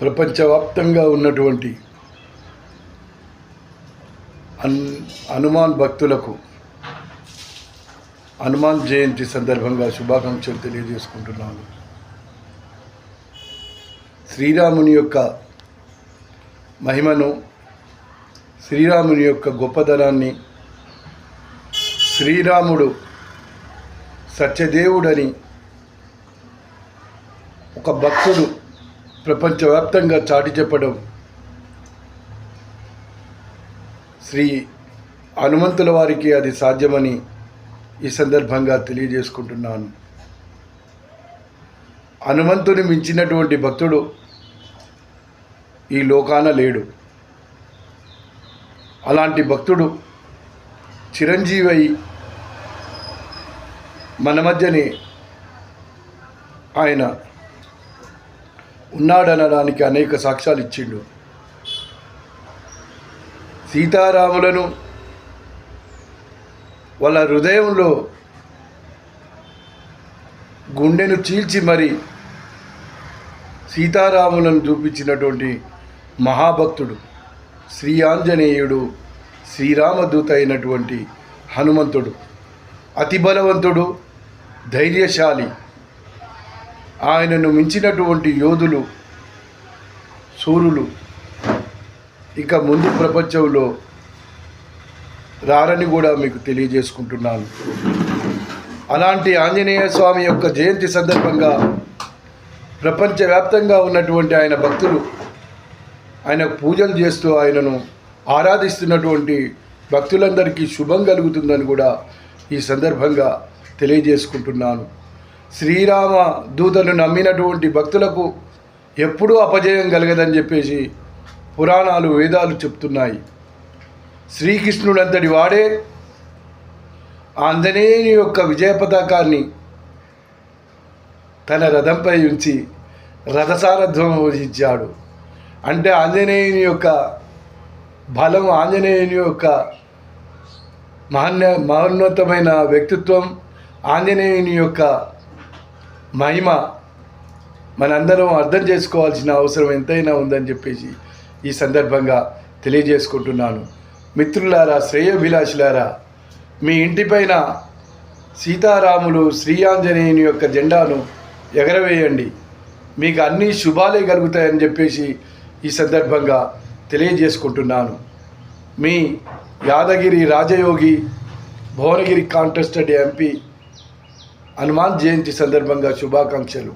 ప్రపంచవ్యాప్తంగా ఉన్నటువంటి అన్ హనుమాన్ భక్తులకు హనుమాన్ జయంతి సందర్భంగా శుభాకాంక్షలు తెలియజేసుకుంటున్నాను. శ్రీరాముని యొక్క మహిమను శ్రీరాముని యొక్క గొప్పదనాన్ని శ్రీరాముడు సత్యదేవుడని ఒక భక్తుడు ప్రపంచవ్యాప్తంగా చాటి చెప్పడం. శ్రీ హనుమంతుల వారికి అది సాధ్యమని ఈ సందర్భంగా తెలియజేసుకుంటున్నాను. హనుమంతుని మించినటువంటి భక్తుడు ఈ లోకాన లేడు. అలాంటి భక్తుడు చిరంజీవి మన మధ్యనే ఆయన ఉన్నాడనడానికి అనేక సాక్ష్యాలు ఇచ్చిండు. సీతారాములను వాళ్ళ హృదయంలో గుండెను చీల్చి మరి సీతారాములను చూపించినటువంటి మహాభక్తుడు శ్రీ ఆంజనేయుడు శ్రీరామదూత అయినటువంటి హనుమంతుడు. అతి బలవంతుడు ధైర్యశాలి. ఆయనను మించినటువంటి యోధులు సూర్యులు ఇక ముందు ప్రపంచంలో రారని కూడా మీకు తెలియజేసుకుంటున్నాను. అలాంటి ఆంజనేయ స్వామి యొక్క జయంతి సందర్భంగా ప్రపంచవ్యాప్తంగా ఉన్నటువంటి ఆయన భక్తులు ఆయన పూజలు చేస్తూ ఆయనను ఆరాధిస్తున్నటువంటి భక్తులందరికీ శుభం కలుగుతుందని కూడా ఈ సందర్భంగా తెలియజేసుకుంటున్నాను. శ్రీరామ దూతను నమ్మినటువంటి భక్తులకు ఎప్పుడూ అపజయం కలగదని చెప్పేసి పురాణాలు వేదాలు చెప్తున్నాయి. శ్రీకృష్ణుడంతటి వాడే ఆంజనేయుని యొక్క విజయ పతాకాన్ని తన రథంపై ఉంచి రథసారధ్వం వహించాడు. అంటే ఆంజనేయుని యొక్క బలం ఆంజనేయుని యొక్క మహన్య మహోన్నతమైన వ్యక్తిత్వం ఆంజనేయుని యొక్క మహిమ మనందరం అర్థం చేసుకోవాల్సిన అవసరం ఎంతైనా ఉందని చెప్పేసి ఈ సందర్భంగా తెలియజేసుకుంటున్నాను. మిత్రులారా శ్రేయోభిలాషులారా మీ ఇంటిపైన సీతారాములు శ్రీ ఆంజనేయుని యొక్క జెండాను ఎగరవేయండి. మీకు అన్ని శుభాలే కలుగుతాయని చెప్పేసి ఈ సందర్భంగా తెలియజేసుకుంటున్నాను. మీ యాదగిరి రాజయోగి భువనగిరి కాంటెస్టెడ్ ఎంపీ హనుమాన్ జయంతి సందర్భంగా శుభాకాంక్షలు.